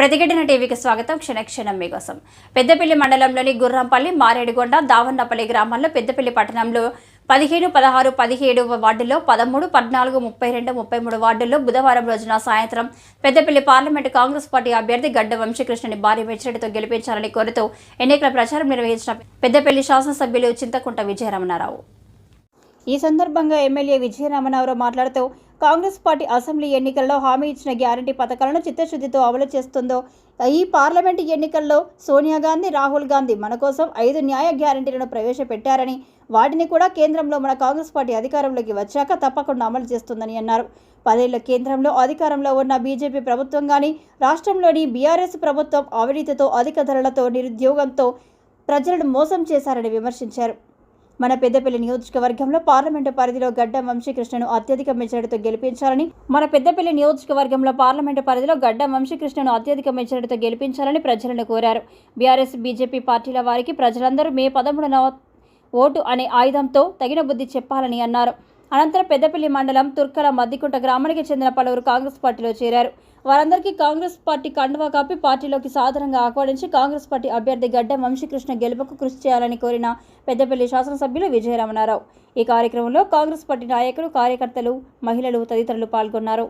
ప్రతిఘటన టీవీకి స్వాగతం. క్షణక్షణం మీకోసం. పెద్దపల్లి మండలంలోని గుర్రంపల్లి మారేడుగొండ దావన్నపల్లి గ్రామాల్లో పెద్దపల్లి పట్టణంలో పదిహేను పదహారు పదిహేడు వార్డుల్లో పదమూడు పద్నాలుగు ముప్పై రెండు ముప్పై మూడు వార్డుల్లో బుధవారం రోజున సాయంత్రం పెద్దపల్లి పార్లమెంటు కాంగ్రెస్ పార్టీ అభ్యర్థి గడ్డ వంశీకృష్ణని భారీ మెచ్చడితో గెలిపించాలని కోరుతూ ఎన్నికల ప్రచారం నిర్వహించిన పెద్దపల్లి శాసనసభ్యులు చింతకుంట విజయరమణారావు. ఈ సందర్భంగా ఎమ్మెల్యే విజయరామనారావు మాట్లాడుతూ కాంగ్రెస్ పార్టీ అసెంబ్లీ ఎన్నికల్లో హామీ ఇచ్చిన గ్యారంటీ పథకాలను చిత్తశుద్ధితో అమలు చేస్తుందో ఈ పార్లమెంటు ఎన్నికల్లో సోనియా గాంధీ రాహుల్ గాంధీ మన కోసం ఐదు న్యాయ గ్యారంటీలను ప్రవేశపెట్టారని వాటిని కూడా కేంద్రంలో మన కాంగ్రెస్ పార్టీ అధికారంలోకి వచ్చాక తప్పకుండా అమలు చేస్తుందని అన్నారు. పదేళ్ళ కేంద్రంలో అధికారంలో ఉన్న బీజేపీ ప్రభుత్వం కానీ రాష్ట్రంలోని బీఆర్ఎస్ ప్రభుత్వం అవినీతితో అధిక ధరలతో నిరుద్యోగంతో ప్రజలను మోసం చేశారని విమర్శించారు. మన పెద్దపల్లి నియోజకవర్గంలో పార్లమెంటు పరిధిలో గడ్డం వంశీకృష్ణను అత్యధిక మెజారిటీతో గెలిపించాలని మన పెద్దపల్లి నియోజకవర్గంలో పార్లమెంటు పరిధిలో గడ్డం వంశీకృష్ణను అత్యధిక మెజారిటీతో గెలిపించాలని ప్రజలను కోరారు. బీఆర్ఎస్ బీజేపీ పార్టీల వారికి ప్రజలందరూ మే పదమూడున ఓటు అనే ఆయుధంతో తగిన బుద్ధి చెప్పాలని అన్నారు. అనంతరం పెద్దపల్లి మండలం తుర్కల మద్దికుంట గ్రామానికి చెందిన పలువురు కాంగ్రెస్ పార్టీలో చేరారు. వారందరికీ కాంగ్రెస్ పార్టీ కండువా కాపి పార్టీలోకి సాధారణంగా ఆహ్వానించి కాంగ్రెస్ పార్టీ అభ్యర్థి గడ్డ వంశీకృష్ణ గెలుపుకు కృషి చేయాలని కోరిన పెద్దపల్లి శాసనసభ్యులు విజయరామనారావు ఈ కార్యక్రమంలో కాంగ్రెస్ పార్టీ నాయకులు కార్యకర్తలు మహిళలు తదితరులు పాల్గొన్నారు.